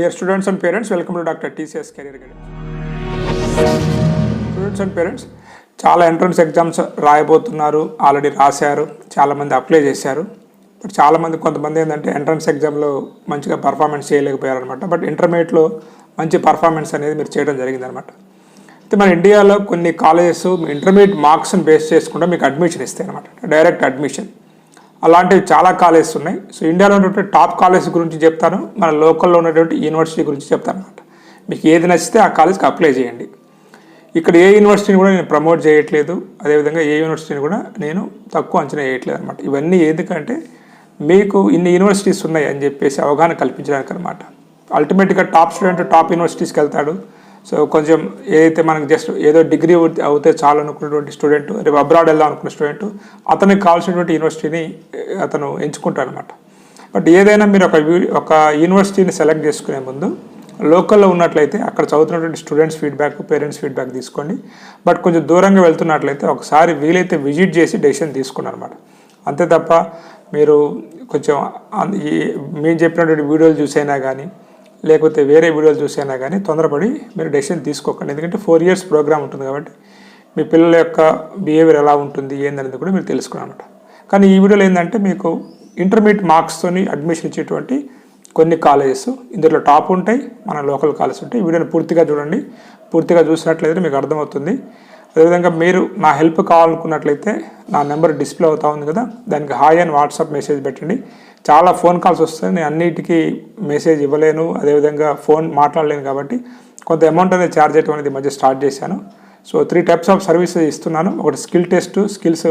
Dear students and parents welcome to doctor TCS career guidance students and parents చాలా entrance exams రాయబోతున్నారు already రాశారు చాలామంది apply చేశారు. But చాలామంది కొంతమంది ఏంటంటే ఎంట్రన్స్ ఎగ్జామ్లో మంచిగా పర్ఫార్మెన్స్ చేయలేకపోయారు అనమాట బట్ ఇంటర్మీడియట్లో మంచి పర్ఫార్మెన్స్ అనేది మీరు చేయడం జరిగిందనమాట అయితే మన ఇండియాలో కొన్ని కాలేజెస్ ఇంటర్మీడియట్ మార్క్స్ని బేస్ చేసుకుంటే మీకు అడ్మిషన్ ఇస్తాయి అనమాట డైరెక్ట్ అడ్మిషన్ అలాంటివి చాలా కాలేజెస్ ఉన్నాయి. సో ఇండియాలో ఉన్నటువంటి టాప్ కాలేజ్ గురించి చెప్తాను. మన లోకల్లో ఉన్నటువంటి యూనివర్సిటీ గురించి చెప్తాను అనమాట మీకు ఏది నచ్చితే ఆ కాలేజ్కి అప్లై చేయండి. ఇక్కడ ఏ యూనివర్సిటీని కూడా నేను ప్రమోట్ చేయట్లేదు. అదేవిధంగా ఏ యూనివర్సిటీని కూడా నేను తక్కువ అంచనా వేయట్లేదు అనమాట ఇవన్నీ ఎందుకంటే మీకు ఇన్ని యూనివర్సిటీస్ ఉన్నాయి అని చెప్పేసి అవగాహన కల్పించడానికి అనమాట అల్టిమేట్గా టాప్ స్టూడెంట్ టాప్ యూనివర్సిటీస్కి వెళ్తాడు. సో కొంచెం ఏదైతే మనకు జస్ట్ ఏదో డిగ్రీ అవుతే చాలు అనుకున్నటువంటి స్టూడెంట్ రేపు అబ్రాడ్ వెళ్దాం అనుకున్న స్టూడెంట్ అతనికి కావాల్సినటువంటి యూనివర్సిటీని అతను ఎంచుకుంటాడు అనమాట బట్ ఏదైనా మీరు ఒక ఒక యూనివర్సిటీని సెలెక్ట్ చేసుకునే ముందు లోకల్లో ఉన్నట్లయితే అక్కడ చదువుతున్నటువంటి స్టూడెంట్స్ ఫీడ్బ్యాక్ పేరెంట్స్ ఫీడ్బ్యాక్ తీసుకోండి. బట్ కొంచెం దూరంగా వెళ్తున్నట్లయితే ఒకసారి వీలైతే విజిట్ చేసి డెసిషన్ తీసుకున్నారు అనమాట అంతే తప్ప మీరు కొంచెం మేము చెప్పినటువంటి వీడియోలు చూసైనా కానీ లేకపోతే వేరే వీడియోలు చూసైనా కానీ తొందరపడి మీరు డెసిషన్ తీసుకోకండి. ఎందుకంటే ఫోర్ ఇయర్స్ ప్రోగ్రామ్ ఉంటుంది కాబట్టి మీ పిల్లల యొక్క బిహేవియర్ ఎలా ఉంటుంది ఏందనేది కూడా మీరు తెలుసుకున్నమాట కానీ ఈ వీడియోలో ఏంటంటే మీకు ఇంటర్మీడియట్ మార్క్స్తోని అడ్మిషన్ ఇచ్చేటువంటి కొన్ని కాలేజెస్ ఇందులో టాప్ ఉంటాయి మన లోకల్ కాలేజెస్ ఉంటాయి. వీడియోని పూర్తిగా చూడండి. పూర్తిగా చూసినట్లయితే మీకు అర్థమవుతుంది. అదేవిధంగా మీరు నా హెల్ప్ కావాలనుకున్నట్లయితే నా నెంబర్ డిస్ప్లే అవుతా ఉంది కదా దానికి హాయ్ అని వాట్సాప్ మెసేజ్ పెట్టండి. చాలా ఫోన్ కాల్స్ వస్తాయి. నేను అన్నిటికీ మెసేజ్ ఇవ్వలేను. అదేవిధంగా ఫోన్ మాట్లాడలేను కాబట్టి కొంత అమౌంట్ అనేది ఛార్జ్ చేయడం అనేది మధ్య స్టార్ట్ చేశాను. So three types of services ఇస్తున్నాను. ఒకటి స్కిల్ టెస్ట్ స్కిల్స్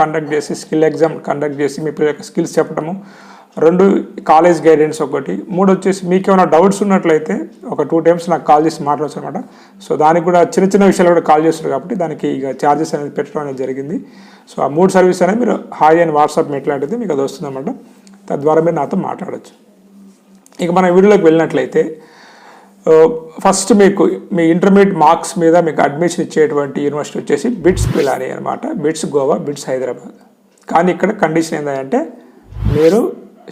కండక్ట్ చేసి స్కిల్ ఎగ్జామ్ కండక్ట్ చేసి మీ పిల్లలకి స్కిల్స్ చెప్పడము. రెండు కాలేజ్ గైడెన్స్ ఒకటి. మూడు వచ్చేసి మీకు ఏమైనా డౌట్స్ ఉన్నట్లయితే ఒక టూ టైమ్స్ నాకు కాల్ చేసి మాట్లాడచ్చు అనమాట సో దానికి కూడా చిన్న చిన్న విషయాలు కూడా కాల్ చేస్తారు కాబట్టి దానికి ఇక ఛార్జెస్ అనేది పెట్టడం అనేది జరిగింది. సో ఆ మూడు సర్వీస్ అనేది మీరు హాయ్ అని వాట్సాప్ మెట్లాడితే మీకు అది వస్తుందన్నమాట తద్వారా మీరు నాతో మాట్లాడచ్చు. ఇక మన వీడియోలోకి వెళ్ళినట్లయితే ఫస్ట్ మీకు మీ ఇంటర్మీడియట్ మార్క్స్ మీద మీకు అడ్మిషన్ ఇచ్చేటువంటి యూనివర్సిటీ వచ్చేసి బిట్స్ పిలాని అనమాట బిట్స్ గోవా బిట్స్ హైదరాబాద్ కానీ ఇక్కడ కండిషన్ ఏంటంటే మీరు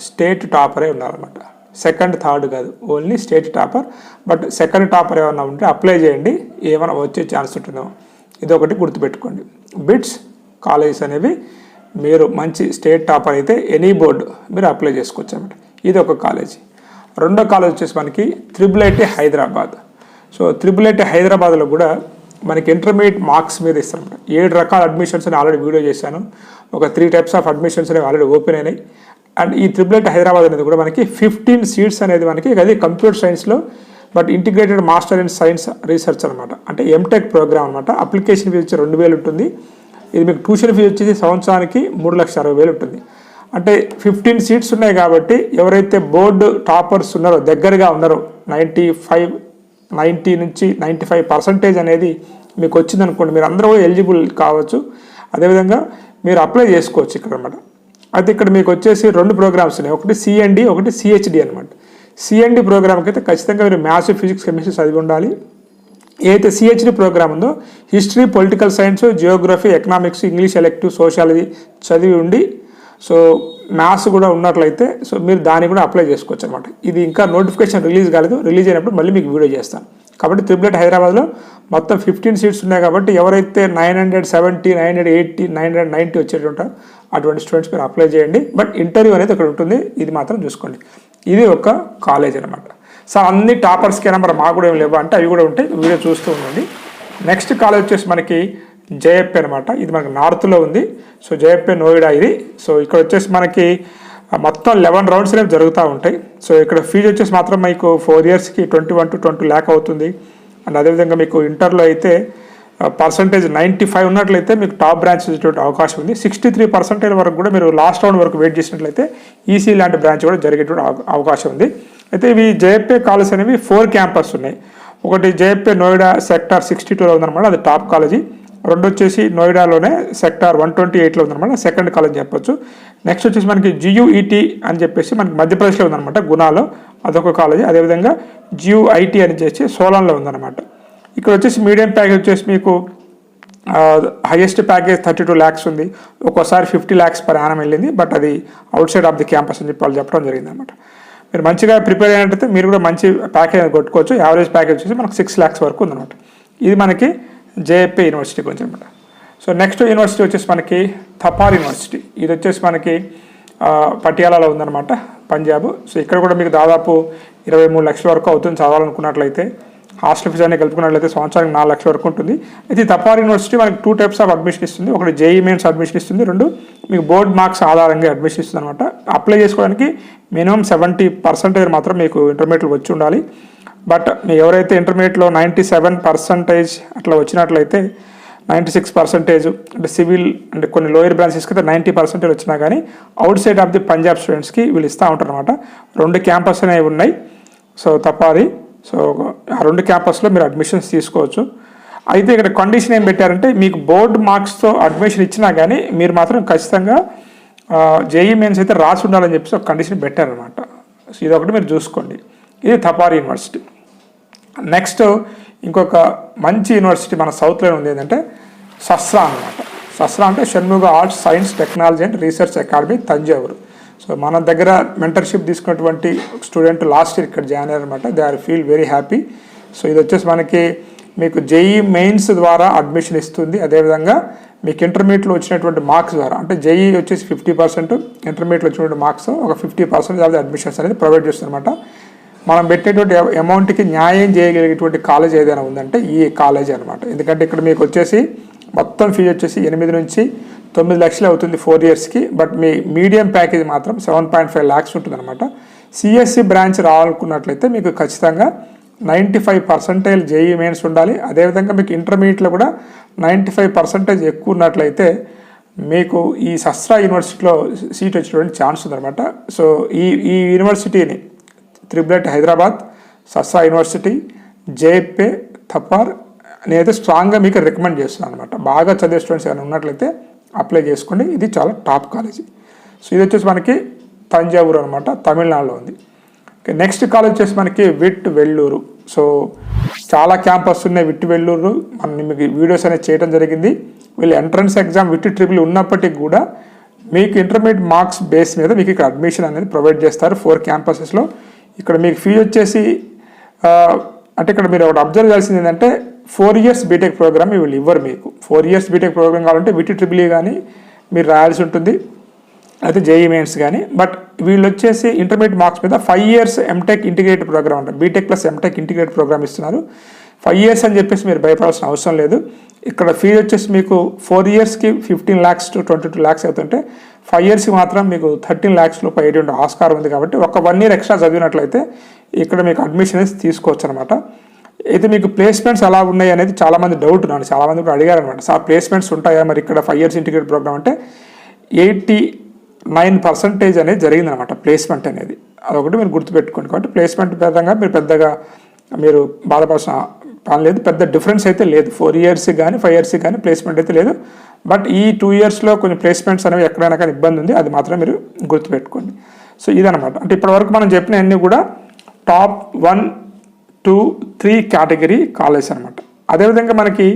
స్టేట్ టాపరే ఉన్నారనమాట సెకండ్ థర్డ్ కాదు. Only state topper. But second topper ఏమన్నా ఉంటే అప్లై చేయండి. ఏమైనా వచ్చే ఛాన్స్ ఉంటుందో ఇది ఒకటి గుర్తుపెట్టుకోండి. బిట్స్ కాలేజెస్ అనేవి మీరు మంచి స్టేట్ టాపర్ అయితే ఎనీ బోర్డు మీరు అప్లై చేసుకోవచ్చు అనమాట ఇది ఒక కాలేజీ. రెండో కాలేజ్ వచ్చేసి మనకి triple IT Hyderabad. So triple IT హైదరాబాద్లో కూడా మనకి ఇంటర్మీడియట్ మార్క్స్ మీద ఇస్తారనమాట ఏడు రకాల అడ్మిషన్స్ అని ఆల్రెడీ వీడియో చేశాను. ఒక త్రీ టైప్స్ ఆఫ్ అడ్మిషన్స్ అనేవి ఆల్రెడీ ఓపెన్ అయినాయి. అండ్ ఈ ట్రిపుల్ ఐటీ హైదరాబాద్ అనేది కూడా మనకి ఫిఫ్టీన్ సీట్స్ అనేది మనకి అది కంప్యూటర్ సైన్స్లో but integrated master in science research అనమాట అంటే ఎంటెక్ ప్రోగ్రామ్ అనమాట అప్లికేషన్ ఫీజు వచ్చి రెండు వేలు ఉంటుంది. ఇది మీకు ట్యూషన్ ఫీజు వచ్చేసి సంవత్సరానికి మూడు లక్షల అరవై వేలు ఉంటుంది. అంటే ఫిఫ్టీన్ సీట్స్ ఉన్నాయి కాబట్టి ఎవరైతే బోర్డు టాపర్స్ ఉన్నారో దగ్గరగా ఉన్నారో నైంటీ ఫైవ్ నైంటీ నుంచి నైంటీ ఫైవ్ పర్సంటేజ్ అనేది మీకు వచ్చిందనుకోండి మీరు అందరూ ఎలిజిబుల్ కావచ్చు. అదేవిధంగా మీరు అప్లై చేసుకోవచ్చు ఇక్కడ అనమాట అయితే ఇక్కడ మీకు వచ్చేసి రెండు ప్రోగ్రామ్స్ ఉన్నాయి. ఒకటి సిఎన్డి ఒకటి సిహెచ్డి అనమాట సిఎన్డి ప్రోగ్రామ్కి అయితే ఖచ్చితంగా మీరు మ్యాథ్స్ ఫిజిక్స్ కెమిస్ట్రీ చదివి ఉండాలి. ఏదైతే సిహెచ్డి ప్రోగ్రామ్ ఉందో history political science geography economics English elective sociology చదివి ఉండి సో మ్యాథ్స్ కూడా ఉన్నట్లయితే సో మీరు దాన్ని కూడా అప్లై చేసుకోవచ్చు అనమాట ఇది ఇంకా నోటిఫికేషన్ రిలీజ్ కాలేదు. రిలీజ్ అయినప్పుడు మళ్ళీ మీకు వీడియో చేస్తాను. కాబట్టి త్రిబులెట్ హైదరాబాద్లో మొత్తం ఫిఫ్టీన్ సీట్స్ ఉన్నాయి కాబట్టి ఎవరైతే nine hundred seventy nine hundred eighty nine hundred ninety వచ్చేటుంటారో అటువంటి స్టూడెంట్స్ మీరు అప్లై చేయండి. బట్ ఇంటర్వ్యూ అనేది ఇక్కడ ఉంటుంది. ఇది మాత్రం చూసుకోండి. ఇది ఒక కాలేజ్ అనమాట సో అన్ని టాపర్స్కి మరి మాకు కూడా ఏం లేవు. అంటే అవి కూడా ఉంటాయి. వీడియో చూస్తూ ఉండండి. నెక్స్ట్ కాలేజ్ వచ్చేసి మనకి జేఎఫ్ఏ అనమాట ఇది మనకి నార్త్లో ఉంది. సో జేఎఫ్ఏ నోయిడా ఇది. సో ఇక్కడ వచ్చేసి మనకి మొత్తం లెవెన్ రౌండ్స్ అనేవి జరుగుతూ ఉంటాయి. సో ఇక్కడ ఫీజు వచ్చేసి మాత్రం మీకు ఫోర్ ఇయర్స్కి twenty one to twenty lakh అవుతుంది. అండ్ అదేవిధంగా మీకు ఇంటర్లో అయితే పర్సంటేజ్ నైంటీ ఫైవ్ ఉన్నట్లయితే మీకు టాప్ బ్రాంచ్ వచ్చేటువంటి అవకాశం ఉంది. సిక్స్టీ త్రీ పర్సెంటేజ్ వరకు కూడా మీరు లాస్ట్ రౌండ్ వరకు వెయిట్ చేసినట్లయితే ఈసీ లాంటి బ్రాంచ్ కూడా జరిగేటువంటి అవకాశం ఉంది. అయితే ఇవి జేఎఫ్ఏ కాలేజ్ అనేవి ఫోర్ క్యాంపస్ ఉన్నాయి. ఒకటి జేఎఫ్ఏ నోయిడా సెక్టార్ సిక్స్టీ టూలో ఉందన్నమాట అది టాప్ కాలేజీ. రెండు వచ్చేసి నోయిడాలోనే సెక్టార్ వన్ ట్వంటీ ఎయిట్లో ఉందన్నమాట సెకండ్ కాలేజ్ చెప్పొచ్చు. నెక్స్ట్ వచ్చేసి మనకి జియుఈటీ అని చెప్పేసి మనకి మధ్యప్రదేశ్లో ఉందన్నమాట గుణాలో అదొక కాలేజీ. అదేవిధంగా జియూఐటీ అని చెప్పేసి సోలాన్లో ఉందన్నమాట. ఇక్కడ వచ్చేసి మీడియం ప్యాకేజ్ వచ్చేసి మీకు highest package thirty two lakhs ఉంది. ఒక్కోసారి ఫిఫ్టీ ల్యాక్స్ పర్ యానం వెళ్ళింది బట్ అది outside of the campus అని చెప్పి వాళ్ళు చెప్పడం జరిగింది అనమాట మీరు మంచిగా ప్రిపేర్ అయినట్టయితే మీరు కూడా మంచి ప్యాకేజ్ కొట్టుకోవచ్చు. యావరేజ్ ప్యాకేజ్ వచ్చేసి మనకు సిక్స్ ల్యాక్స్ వరకు ఉందన్నమాట. ఇది మనకి జేఎఫ్ఏ యూనివర్సిటీ గురించి అనమాట సో నెక్స్ట్ యూనివర్సిటీ వచ్చేసి మనకి థపార్ యూనివర్సిటీ ఇది వచ్చేసి మనకి పటియాలాలో ఉందన్నమాట పంజాబ్. సో ఇక్కడ కూడా మీకు దాదాపు ఇరవై మూడు లక్షల వరకు అవుతుంది చదవాలనుకున్నట్లయితే. హాస్టల్ ఫీజు అనేది కలుపుకున్నట్లయితే సంవత్సరానికి నాలుగు లక్షల వరకు ఉంటుంది. అయితే ఈ యూనివర్సిటీ మనకి టూ టైప్స్ ఆఫ్ అడ్మిషన్ ఇస్తుంది. ఒకటి జేఈ మెయిన్స్ అడ్మిషన్ ఇస్తుంది. రెండు మీకు బోర్డ్ మార్క్స్ ఆధారంగా అడ్మిషన్ ఇస్తుంది అనమాట అప్లై చేసుకోవడానికి మినిమం సెవెంటీ పర్సెంటేజ్ మాత్రం మీకు ఇంటర్మీడియట్లో వచ్చి ఉండాలి. బట్ మీ ఎవరైతే ఇంటర్మీడియట్లో నైంటీ సెవెన్ పర్సంటేజ్ అట్లా వచ్చినట్లయితే నైంటీ సిక్స్ పర్సెంటేజ్ అంటే సివిల్ అంటే కొన్ని లోయర్ బ్రాంచెస్కి అయితే నైంటీ పర్సెంటేజ్ వచ్చినా కానీ outside of the Punjab స్టూడెంట్స్కి వీళ్ళు ఇస్తూ ఉంటారు అనమాట రెండు క్యాంపస్ అనేవి ఉన్నాయి. సో తప్పది సో ఆ రెండు క్యాంపస్లో మీరు అడ్మిషన్స్ తీసుకోవచ్చు. అయితే ఇక్కడ కండిషన్ ఏం పెట్టారంటే మీకు బోర్డ్ మార్క్స్తో అడ్మిషన్ ఇచ్చినా కానీ మీరు మాత్రం ఖచ్చితంగా జేఈ మెయిన్స్ అయితే రాసి ఉండాలని చెప్పేసి ఒక కండిషన్ పెట్టారనమాట సో ఇది ఒకటి మీరు చూసుకోండి. ఇది తపారి యూనివర్సిటీ. నెక్స్ట్ ఇంకొక మంచి యూనివర్సిటీ మన సౌత్లో ఉంది ఏంటంటే సస్రా అనమాట సస్రా అంటే Shanmugha arts science technology and research academy Thanjavur. So మన దగ్గర మెంటర్షిప్ తీసుకున్నటువంటి స్టూడెంట్ లాస్ట్ ఇయర్ ఇక్కడ జాయిన్ అయ్యారు అనమాట they are feel very happy so ఇది వచ్చేసి మనకి మీకు జేఈ మెయిన్స్ ద్వారా అడ్మిషన్ ఇస్తుంది. అదేవిధంగా మీకు ఇంటర్మీడియట్లో వచ్చినటువంటి మార్క్స్ ద్వారా. అంటే జేఈ వచ్చేసి ఫిఫ్టీ పర్సెంట్ ఇంటర్మీడియట్లో వచ్చినటువంటి మార్క్స్ ఒక fifty percent of the admissions అనేది ప్రొవైడ్ చేస్తుందన్నమాట. మనం పెట్టేటువంటి అమౌంట్కి న్యాయం చేయగలిగేటువంటి కాలేజ్ ఏదైనా ఉందంటే ఈ కాలేజ్ అనమాట ఎందుకంటే ఇక్కడ మీకు వచ్చేసి మొత్తం ఫీజు వచ్చేసి ఎనిమిది నుంచి తొమ్మిది లక్షలు అవుతుంది ఫోర్ ఇయర్స్కి బట్ మీ మీడియం ప్యాకేజ్ మాత్రం సెవెన్ పాయింట్ ఫైవ్ ల్యాక్స్ ఉంటుంది అనమాట సిఎస్సి బ్రాంచ్ రావాలనుకున్నట్లయితే మీకు ఖచ్చితంగా ninety five percentage JEE mains ఉండాలి. అదేవిధంగా మీకు ఇంటర్మీడియట్లో కూడా నైంటీ ఫైవ్ పర్సెంటేజ్ ఎక్కువ ఉన్నట్లయితే మీకు ఈ సస్రా యూనివర్సిటీలో సీట్ వచ్చేటువంటి ఛాన్స్ ఉందన్నమాట. సో ఈ ఈ యూనివర్సిటీని త్రిబులెట్ హైదరాబాద్ సస్రా యూనివర్సిటీ జేపే థపార్ నేనైతే స్ట్రాంగ్గా మీకు రికమెండ్ చేస్తున్నాను అనమాట బాగా చదివే స్టూడెంట్స్ ఏమైనా ఉన్నట్లయితే అప్లై చేసుకోండి. ఇది చాలా టాప్ కాలేజీ సో ఇది వచ్చేసి మనకి తంజావూరు అనమాట తమిళనాడులో ఉంది. నెక్స్ట్ కాలేజ్ వచ్చేసి మనకి విట్ వెల్లూరు. సో చాలా క్యాంపస్ ఉన్నాయి విట్ వెల్లూరు. మనం మీకు వీడియోస్ అనేది చేయడం జరిగింది. వీళ్ళు ఎంట్రన్స్ ఎగ్జామ్ విట్ ట్రిపుల్ ఉన్నప్పటికీ కూడా మీకు ఇంటర్మీడియట్ మార్క్స్ బేస్ మీద మీకు ఇక్కడ అడ్మిషన్ అనేది ప్రొవైడ్ చేస్తారు ఫోర్ క్యాంపసెస్లో ఇక్కడ మీకు ఫీ వచ్చేసి అంటే ఇక్కడ మీరు ఒకటి అబ్జర్వ్ చేయాల్సింది ఏంటంటే ఫోర్ ఇయర్స్ బీటెక్ ప్రోగ్రామ్ వీళ్ళు ఇవ్వరు మీకు. ఫోర్ ఇయర్స్ బీటెక్ ప్రోగ్రామ్ కావాలంటే విటి ట్రిపుల్ కానీ మీరు రాయాల్సి ఉంటుంది. అయితే జేఈ మెయిన్స్ కానీ బట్ వీళ్ళు వచ్చేసి ఇంటర్మీడియట్ మార్క్స్ మీద five years MTech integrated program అంటారు. BTech plus MTech integrated program ఇస్తున్నారు. ఫైవ్ ఇయర్స్ అని చెప్పేసి మీరు భయపడాల్సిన అవసరం లేదు. ఇక్కడ ఫీజు వచ్చేసి మీకు ఫోర్ ఇయర్స్కి fifteen lakhs to twenty two lakhs అవుతుంటే ఫైవ్ ఇయర్స్కి మాత్రం మీకు థర్టీన్ ల్యాక్స్ లోపు అయ్యేటువంటి ఆస్కారం ఉంది కాబట్టి ఒక వన్ ఇయర్ ఎక్స్ట్రా చదివినట్లయితే ఇక్కడ మీకు అడ్మిషన్ అనేది తీసుకోవచ్చు అనమాట అయితే మీకు ప్లేస్మెంట్స్ ఎలా ఉన్నాయి అనేది చాలామంది డౌట్ ఉన్నాను చాలామంది కూడా అడిగారు అనమాట సార్ ప్లేస్మెంట్స్ ఉంటాయా? మరి ఇక్కడ ఫైవ్ ఇయర్స్ ఇంటిగ్రేట్ ప్రోగ్రామ్ అంటే ఎయిటీ నైన్ పర్సెంటేజ్ అనేది జరిగిందనమాట ప్లేస్మెంట్ అనేది. అదొకటి మీరు గుర్తుపెట్టుకోండి. కాబట్టి ప్లేస్మెంట్ పెద్దగా మీరు పెద్దగా మీరు బాధపడాల్సిన పని లేదు. పెద్ద డిఫరెన్స్ అయితే లేదు. ఫోర్ ఇయర్స్ కానీ ఫైవ్ ఇయర్స్ కానీ ప్లేస్మెంట్ అయితే లేదు. బట్ ఈ టూ ఇయర్స్లో కొన్ని ప్లేస్మెంట్స్ అనేవి ఎక్కడైనా కానీ ఇబ్బంది ఉంది. అది మాత్రం మీరు గుర్తుపెట్టుకోండి. సో ఇదనమాట అంటే ఇప్పటివరకు మనం చెప్పినవన్నీ కూడా top one two three category college అనమాట అదేవిధంగా మనకి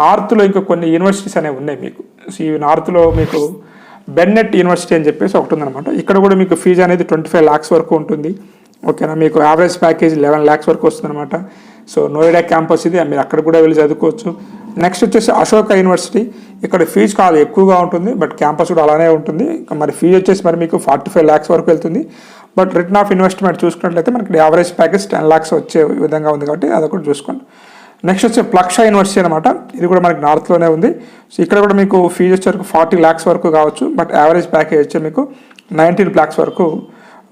నార్త్లో ఇంకా కొన్ని యూనివర్సిటీస్ అనేవి ఉన్నాయి మీకు. సో ఈ నార్త్లో మీకు బెన్నెట్ యూనివర్సిటీ అని చెప్పేసి ఒకటి ఉందన్నమాట. ఇక్కడ కూడా మీకు ఫీజు అనేది ట్వంటీ ఫైవ్ ల్యాక్స్ వరకు ఉంటుంది. ఓకేనా? మీకు యావరేజ్ ప్యాకేజ్ లెవెన్ ల్యాక్స్ వరకు వస్తుందన్నమాట. సో నోయిడా క్యాంపస్ ఇది. మీరు అక్కడ కూడా వెళ్ళి చదువుకోవచ్చు. నెక్స్ట్ వచ్చేసి అశోక యూనివర్సిటీ. ఇక్కడ ఫీజు కాదు ఎక్కువగా ఉంటుంది. బట్ క్యాంపస్ కూడా అలానే ఉంటుంది. మరి ఫీజు వచ్చేసి మరి మీకు ఫార్టీ ఫైవ్ ల్యాక్స్ వరకు వెళ్తుంది. బట్ రిటర్న్ ఆఫ్ ఇన్వెస్ట్మెంట్ చూసుకున్నట్లయితే మనకి యావరేజ్ ప్యాకేజ్ టెన్ ల్యాక్స్ వచ్చే విధంగా ఉంది కాబట్టి అదొకటి చూసుకోండి. నెక్స్ట్ వచ్చి ప్లక్ష యూనివర్సిటీ అనమాట ఇది కూడా మనకి నార్త్లోనే ఉంది. సో ఇక్కడ కూడా మీకు ఫీజు వచ్చే వరకు ఫార్టీ ల్యాక్స్ వరకు కావచ్చు బట్ యావరేజ్ ప్యాకేజ్ వచ్చి మీకు నైన్టీన్ ల్యాక్స్ వరకు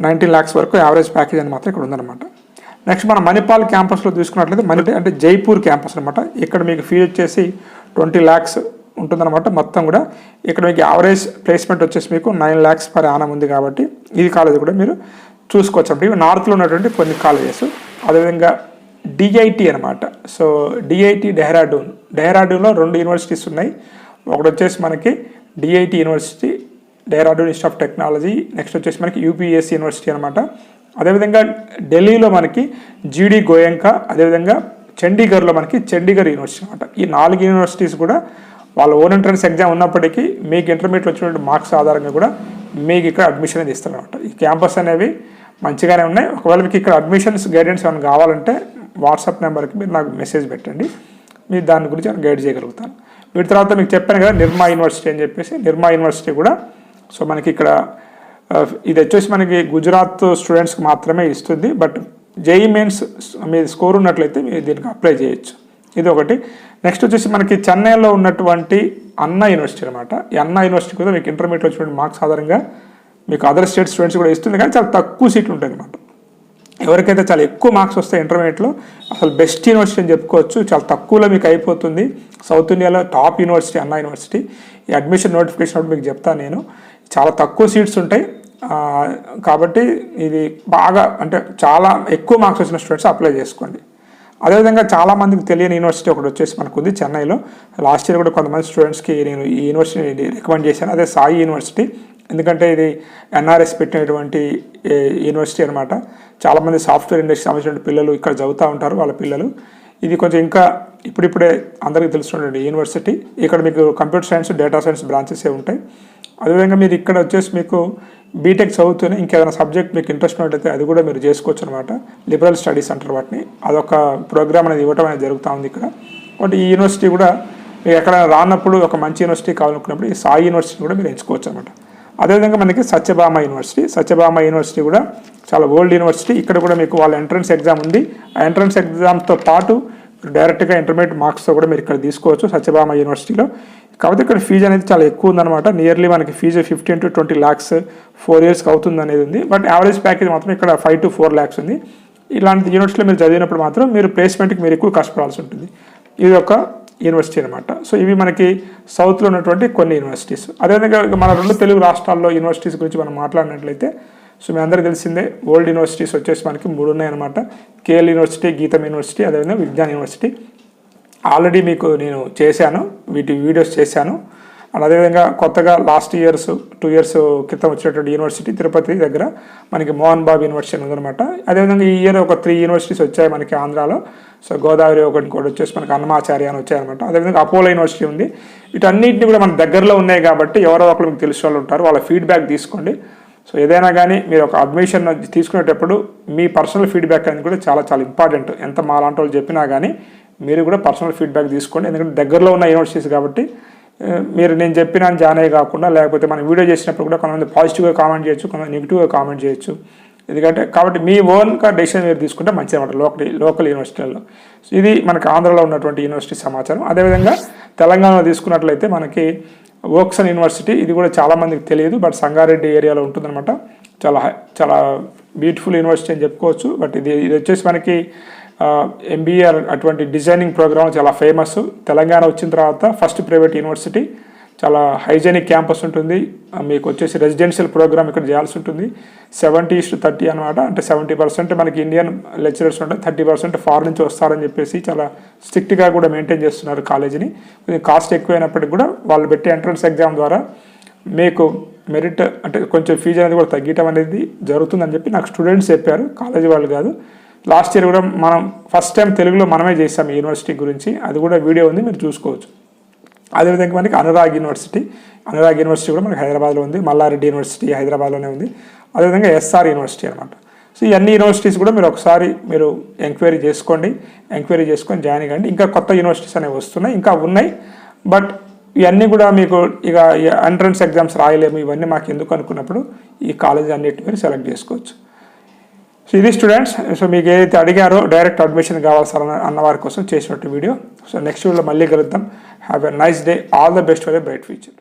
నైన్టీన్ ల్యాక్స్ వరకు యావరేజ్ ప్యాకేజ్ అని మాత్రం ఇక్కడ ఉందన్నమాట. నెక్స్ట్ మన మణిపాల్ క్యాంపస్లో చూసుకున్నట్లయితే మణి అంటే జైపూర్ క్యాంపస్ అనమాట ఇక్కడ మీకు ఫీజు వచ్చేసి ట్వంటీ ల్యాక్స్ ఉంటుందన్నమాట. మొత్తం కూడా ఇక్కడ మీకు యావరేజ్ ప్లేస్మెంట్ వచ్చేసి మీకు నైన్ ల్యాక్స్ పర్ ఆనం ఉంది కాబట్టి ఇది కాలేజ్ కూడా మీరు చూసుకోవచ్చు. అంటే ఇవి నార్త్లో ఉన్నటువంటి కొన్ని కాలేజెస్ అదేవిధంగా డిఐటి అనమాట సో డిఐటి డెహ్రాడూన్ డెహ్రాడూన్లో రెండు యూనివర్సిటీస్ ఉన్నాయి. ఒకటి వచ్చేసి మనకి DIT university Dehradun institute of technology next వచ్చేసి మనకి యూపీఎస్సీ యూనివర్సిటీ అనమాట అదేవిధంగా ఢిల్లీలో మనకి జీడి గోయంక అదేవిధంగా చండీగఢ్లో మనకి చండీగఢ్ యూనివర్సిటీ అనమాట ఈ నాలుగు యూనివర్సిటీస్ కూడా వాళ్ళ ఓన్ ఎంట్రన్స్ ఎగ్జామ్ ఉన్నప్పటికీ మీకు ఇంటర్మీడియట్ వచ్చినటువంటి మార్క్స్ ఆధారంగా కూడా మీకు ఇక్కడ అడ్మిషన్ అనేది ఇస్తారనమాట ఈ క్యాంపస్ అనేవి మంచిగానే ఉన్నాయి. ఒకవేళ మీకు ఇక్కడ అడ్మిషన్స్ గైడెన్స్ ఏమైనా కావాలంటే వాట్సాప్ నెంబర్కి మీరు నాకు మెసేజ్ పెట్టండి. మీరు దాని గురించి నేను గైడ్ చేయగలుగుతాను వీటి తర్వాత మీకు చెప్పాను కదా నిర్మా యూనివర్సిటీ అని చెప్పేసి. నిర్మా యూనివర్సిటీ కూడా సో మనకి ఇక్కడ ఇది వచ్చేసి మనకి గుజరాత్ స్టూడెంట్స్కి మాత్రమే ఇస్తుంది. బట్ జేఈ మెయిన్స్ మీ స్కోర్ ఉన్నట్లయితే మీరు దీనికి అప్లై చేయొచ్చు. ఇది ఒకటి. నెక్స్ట్ వచ్చేసి మనకి చెన్నైలో ఉన్నటువంటి అన్నా యూనివర్సిటీ అనమాట ఈ అన్నా యూనివర్సిటీ కూడా మీకు ఇంటర్మీడియట్ వచ్చిన మార్క్స్ ఆధారంగా మీకు అదర్ స్టేట్ స్టూడెంట్స్ కూడా ఇస్తుంది. కానీ చాలా తక్కువ సీట్లు ఉంటాయి అనమాట ఎవరికైతే చాలా ఎక్కువ మార్క్స్ వస్తాయి ఇంటర్మీడియట్లో అసలు బెస్ట్ యూనివర్సిటీ అని చెప్పుకోవచ్చు. చాలా తక్కువలో మీకు అయిపోతుంది. సౌత్ ఇండియాలో టాప్ యూనివర్సిటీ అన్నా యూనివర్సిటీ. ఈ అడ్మిషన్ నోటిఫికేషన్ అప్పుడు మీకు చెప్తాను నేను. చాలా తక్కువ సీట్స్ ఉంటాయి. కాబట్టి ఇది బాగా అంటే చాలా ఎక్కువ మార్క్స్ వచ్చిన స్టూడెంట్స్ అప్లై చేసుకోండి. అదేవిధంగా చాలామందికి తెలియని యూనివర్సిటీ ఒకటి వచ్చేసి మనకు ఉంది చెన్నైలో. లాస్ట్ ఇయర్ కూడా కొంతమంది స్టూడెంట్స్కి నేను ఈ యూనివర్సిటీ రికమెండ్ చేశాను. అదే సాయి యూనివర్సిటీ ఎందుకంటే ఇది ఎన్ఆర్ఎస్ పెట్టినటువంటి యూనివర్సిటీ అనమాట చాలామంది సాఫ్ట్వేర్ ఇండస్ట్రీ సంబంధించిన పిల్లలు ఇక్కడ చదువుతూ ఉంటారు వాళ్ళ పిల్లలు. ఇది కొంచెం ఇంకా ఇప్పుడిప్పుడే అందరికీ తెలుసున్నటువంటి యూనివర్సిటీ ఇక్కడ మీకు computer science data science branches ఏ ఉంటాయి. అదేవిధంగా మీరు ఇక్కడ వచ్చేసి మీకు బీటెక్ చదువుతూనే ఇంకేదైనా సబ్జెక్ట్ మీకు ఇంట్రెస్ట్ ఉన్నట్టయితే అది కూడా మీరు చేసుకోవచ్చు అనమాట లిబరల్ స్టడీస్ అంటారు వాటిని. అదొక ప్రోగ్రామ్ అనేది ఇవ్వటం అనేది జరుగుతూ ఉంది ఇక్కడ. కాబట్టి ఈ యూనివర్సిటీ కూడా మీకు ఎక్కడైనా రానప్పుడు ఒక మంచి యూనివర్సిటీ కావాలనుకున్నప్పుడు ఈ సాయి యూనివర్సిటీ కూడా మీరు ఎంచుకోవచ్చు అనమాట అదేవిధంగా మనకి సత్యభామ యూనివర్సిటీ. సత్యభామ యూనివర్సిటీ కూడా చాలా ఓల్డ్ యూనివర్సిటీ ఇక్కడ కూడా మీకు వాళ్ళ ఎంట్రన్స్ ఎగ్జామ్ ఉంది. ఆ ఎంట్రన్స్ ఎగ్జామ్తో పాటు డైరెక్ట్గా ఇంటర్మీడియట్ మార్క్స్తో కూడా మీరు ఇక్కడ తీసుకోవచ్చు సత్యభామ యూనివర్సిటీలో. కాకపోతే ఇక్కడ ఫీజు అనేది చాలా ఎక్కువ ఉందన్నమాట. నియర్లీ మనకి fee fifteen to twenty lakhs four ఇయర్స్కి అవుతుంది అనేది ఉంది. బట్ యావరేజ్ ప్యాకేజ్ మాత్రం ఇక్కడ ఫైవ్ టు ఫోర్ ల్యాక్స్ ఉంది. ఇలాంటి యూనివర్సిటీలో మీరు చదివినప్పుడు మాత్రం మీరు ప్లేస్మెంట్కి మీరు ఎక్కువ కష్టపడాల్సి ఉంటుంది. ఇది ఒక యూనివర్సిటీ అనమాట సో ఇవి మనకి సౌత్లో ఉన్నటువంటి కొన్ని యూనివర్సిటీస్. అదేవిధంగా మన రెండు తెలుగు రాష్ట్రాల్లో యూనివర్సిటీస్ గురించి మనం మాట్లాడినట్లయితే సో మీ అందరికీ తెలిసిందే ఓల్డ్ యూనివర్సిటీస్ వచ్చేసి మనకి మూడు ఉన్నాయన్నమాట. కేఎల్ యూనివర్సిటీ గీతం యూనివర్సిటీ అదేవిధంగా విజ్ఞాన్ యూనివర్సిటీ ఆల్రెడీ మీకు నేను చేశాను వీటి వీడియోస్ చేశాను. అండ్ అదేవిధంగా కొత్తగా లాస్ట్ ఇయర్స్ టూ ఇయర్స్ క్రితం వచ్చినటువంటి యూనివర్సిటీ తిరుపతి దగ్గర మనకి మోహన్ బాబు యూనివర్సిటీ ఉందన్నమాట. అదేవిధంగా ఈ ఇయర్ ఒక త్రీ యూనివర్సిటీస్ వచ్చాయి మనకి ఆంధ్రాలో. సో గోదావరి ఒకటి కూడా వచ్చేసి మనకి అన్నమాచార్య అని వచ్చాయన్నమాట. అదేవిధంగా అపోలో యూనివర్సిటీ ఉంది. వీటన్నిటిని కూడా మన దగ్గరలో ఉన్నాయి కాబట్టి ఎవరో ఒకరు మీకు తెలిసిన వాళ్ళు ఉంటారు వాళ్ళ ఫీడ్బ్యాక్ తీసుకోండి. సో ఏదైనా కానీ మీరు ఒక అడ్మిషన్ తీసుకునేటప్పుడు మీ పర్సనల్ ఫీడ్బ్యాక్ అనేది కూడా చాలా చాలా ఇంపార్టెంట్. ఎంత మా లాంటి వాళ్ళు చెప్పినా కానీ మీరు కూడా పర్సనల్ ఫీడ్బ్యాక్ తీసుకోండి. ఎందుకంటే దగ్గరలో ఉన్న యూనివర్సిటీస్ కాబట్టి మీరు నేను చెప్పినా జాయిన్ జానే కాకుండా లేకపోతే మనం వీడియో చేసినప్పుడు కూడా కొంతమంది పాజిటివ్గా కామెంట్ చేయొచ్చు కొంతమంది నెగిటివ్గా కామెంట్ చేయొచ్చు. ఎందుకంటే కాబట్టి మీ ఓన్గా డెసిషన్ మీరు తీసుకుంటే మంచిది అనమాట లోకల్ లోకల్ యూనివర్సిటీలలో. సో ఇది మనకి ఆంధ్రలో ఉన్నటువంటి యూనివర్సిటీ సమాచారం. అదేవిధంగా తెలంగాణలో తీసుకున్నట్లయితే మనకి ఓక్సన్ యూనివర్సిటీ ఇది కూడా చాలా మందికి తెలియదు బట్ సంగారెడ్డి ఏరియాలో ఉంటుందన్నమాట. చాలా చాలా బ్యూటిఫుల్ యూనివర్సిటీ అని చెప్పుకోవచ్చు బట్ ఇది ఇది వచ్చేసి మనకి ఎంబీఏ అటువంటి డిజైనింగ్ ప్రోగ్రామ్ చాలా ఫేమస్ తెలంగాణ వచ్చిన తర్వాత ఫస్ట్ ప్రైవేట్ యూనివర్సిటీ చాలా హైజెనిక్ క్యాంపస్ ఉంటుంది. మీకు వచ్చేసి రెసిడెన్షియల్ ప్రోగ్రామ్ ఇక్కడ చేయాల్సి ఉంటుంది. సెవెంటీ ఇస్ థర్టీ అనమాట అంటే సెవెంటీ పర్సెంట్ మనకి ఇండియన్ లెక్చరర్స్ ఉంటాయి థర్టీ పర్సెంట్ ఫారెన్ నుంచి వస్తారని చెప్పేసి చాలా స్ట్రిక్ట్గా కూడా మెయింటైన్ చేస్తున్నారు కాలేజీని కొంచెం కాస్ట్ ఎక్కువైనప్పటికీ కూడా వాళ్ళు పెట్టే ఎంట్రన్స్ ఎగ్జామ్ ద్వారా మీకు మెరిట్ అంటే కొంచెం ఫీజు అనేది కూడా తగ్గటం అనేది జరుగుతుందని చెప్పి నాకు స్టూడెంట్స్ చెప్పారు. కాలేజీ వాళ్ళు కాదు. లాస్ట్ ఇయర్ కూడా మనం ఫస్ట్ టైం తెలుగులో మనమే చేసాం యూనివర్సిటీ గురించి. అది కూడా వీడియో ఉంది. మీరు చూసుకోవచ్చు. అదేవిధంగా మనకి అనురాగ్ యూనివర్సిటీ అనురాగ్ యూనివర్సిటీ కూడా మనకి హైదరాబాద్లో ఉంది. మల్లారెడ్డి యూనివర్సిటీ హైదరాబాద్లోనే ఉంది. అదేవిధంగా ఎస్ఆర్ యూనివర్సిటీ అనమాట సో ఇవన్నీ యూనివర్సిటీస్ కూడా మీరు ఒకసారి మీరు ఎంక్వైరీ చేసుకోండి. ఎంక్వైరీ చేసుకొని జాయిన్ కండి ఇంకా కొత్త యూనివర్సిటీస్ అనేవి వస్తున్నాయి ఇంకా ఉన్నాయి. బట్ ఇవన్నీ కూడా మీకు ఇక ఎంట్రన్స్ ఎగ్జామ్స్ రాయలేము. ఇవన్నీ మాకు ఎందుకు అనుకున్నప్పుడు ఈ కాలేజ్ అన్నిటి మీరు సెలెక్ట్ చేసుకోవచ్చు. సో ఇది స్టూడెంట్స్ సో మీకు ఏదైతే అడిగారో డైరెక్ట్ అడ్మిషన్ కావాల్సిన అన్న వారి కోసం చేసినట్టు వీడియో. సో నెక్స్ట్ వీడియోలో మళ్ళీ కలుద్దాం. Have a nice day all the best for a bright future